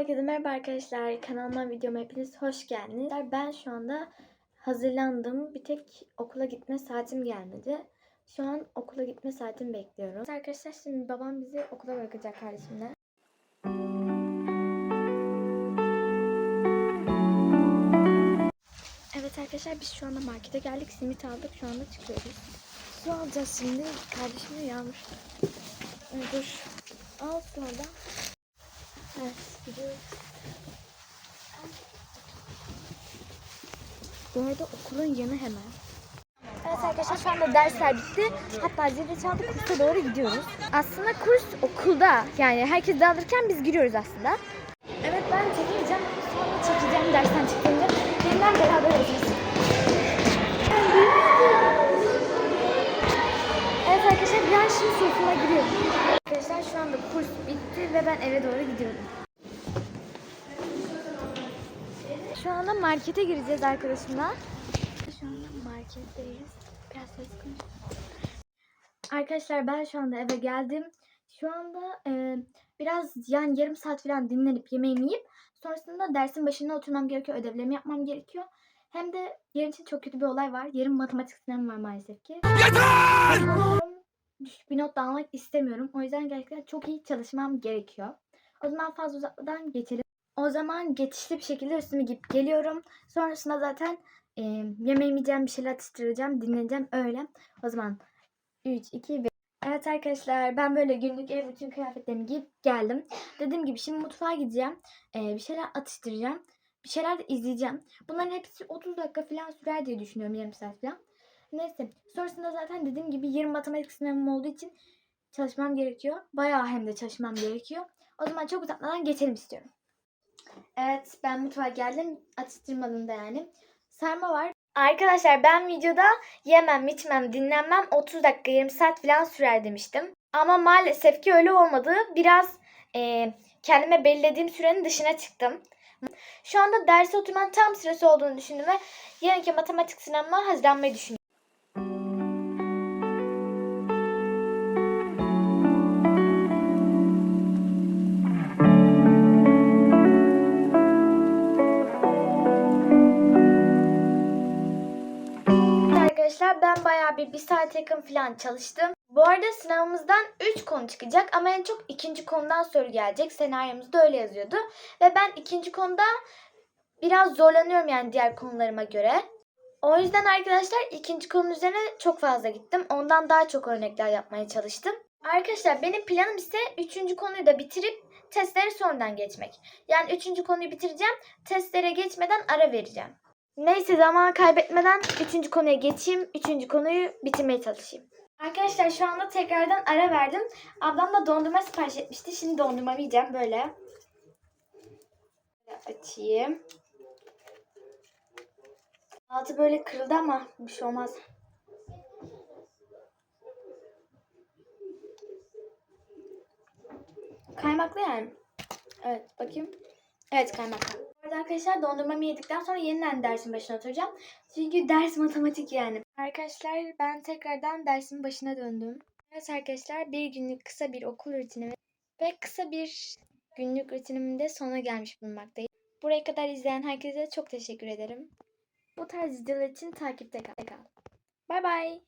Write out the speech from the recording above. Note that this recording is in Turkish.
Herkese merhaba arkadaşlar. Kanalıma videoma hepiniz hoş geldiniz. Ben şu anda hazırlandım. Bir tek okula gitme saatim gelmedi. Şu an okula gitme saatimi bekliyorum. Arkadaşlar şimdi babam bizi okula bırakacak kardeşimle. Evet arkadaşlar biz şu anda markete geldik. Simit aldık. Şu anda çıkıyoruz. Su alacağız şimdi. Kardeşim uyanmış. Ay, Dur. Al oradan. Evet. Bu arada okulun yanı hemen. Evet arkadaşlar şu anda dersler bitti. Hatta zili çaldı kursa doğru gidiyoruz. Aslında kurs okulda. Yani herkes dağılırken biz giriyoruz aslında. Evet ben çekeceğim. Sonra çekeceğim dersten çıktığında. Benimle beraber olacağız. Evet arkadaşlar ben şimdi sınıfıma giriyorum. Arkadaşlar şu anda kurs bitti ve ben eve doğru gidiyorum. Şu anda markete gireceğiz arkadaşımla. Şu anda marketteyiz. Biraz ses. Arkadaşlar ben şu anda eve geldim. Şu anda e, biraz yani yarım saat falan dinlenip yemeğimi yiyip sonrasında dersin başına oturmam gerekiyor. Ödevlerimi yapmam gerekiyor. Hem de yarın için çok kötü bir olay var. Yarın matematik sınavım var maalesef ki. Yeter! Düşük bir not da almak istemiyorum. O yüzden gerçekten çok iyi çalışmam gerekiyor. O zaman fazla uzatmadan geçelim. O zaman geçişli bir şekilde üstümü giyip geliyorum. Sonrasında zaten e, yemeğimi yiyeceğim, bir şeyler atıştıracağım, dinleneceğim öyle. O zaman 3, 2, 1. Evet arkadaşlar ben böyle günlük ev bütün kıyafetlerimi giyip geldim. Dediğim gibi şimdi mutfağa gideceğim. E, bir şeyler atıştıracağım. Bir şeyler de izleyeceğim. Bunların hepsi 30 dakika falan sürer diye düşünüyorum yarım saat falan. Neyse sonrasında zaten dediğim gibi yarın matematik sınavım olduğu için çalışmam gerekiyor. Bayağı hem de çalışmam gerekiyor. O zaman çok uzatmadan geçelim istiyorum. Evet ben mutfağa geldim. Atıştırmalımda yani. Sarma var. Arkadaşlar ben videoda yemem, içmem, dinlenmem 30 dakika 20 saat falan sürer demiştim. Ama maalesef ki öyle olmadı. Biraz e, kendime belirlediğim sürenin dışına çıktım. Şu anda derse oturmanın tam sırası olduğunu düşündüm ve yarınki matematik sınavıma hazırlanmayı düşünüyorum. Bayağı bir bir saat yakın falan çalıştım. Bu arada sınavımızdan 3 konu çıkacak ama en çok ikinci konudan soru gelecek. Senaryomuzda öyle yazıyordu. Ve ben ikinci konuda biraz zorlanıyorum yani diğer konularıma göre. O yüzden arkadaşlar ikinci konunun üzerine çok fazla gittim. Ondan daha çok örnekler yapmaya çalıştım. Arkadaşlar benim planım ise üçüncü konuyu da bitirip testlere sonradan geçmek. Yani üçüncü konuyu bitireceğim. Testlere geçmeden ara vereceğim. Neyse zaman kaybetmeden üçüncü konuya geçeyim. Üçüncü konuyu bitirmeye çalışayım. Arkadaşlar şu anda tekrardan ara verdim. Ablam da dondurma sipariş etmişti. Şimdi dondurma yiyeceğim böyle. Açayım. Altı böyle kırıldı ama bir şey olmaz. Kaymaklı yani. Evet bakayım. Evet kaymaklı. Arada arkadaşlar dondurmamı yedikten sonra yeniden dersin başına oturacağım. Çünkü ders matematik yani. Arkadaşlar ben tekrardan dersin başına döndüm. Evet arkadaşlar bir günlük kısa bir okul rutinimi ve kısa bir günlük rutinimin de sonuna gelmiş bulunmaktayım. Buraya kadar izleyen herkese çok teşekkür ederim. Bu tarz videolar için takipte kal. Bay bay.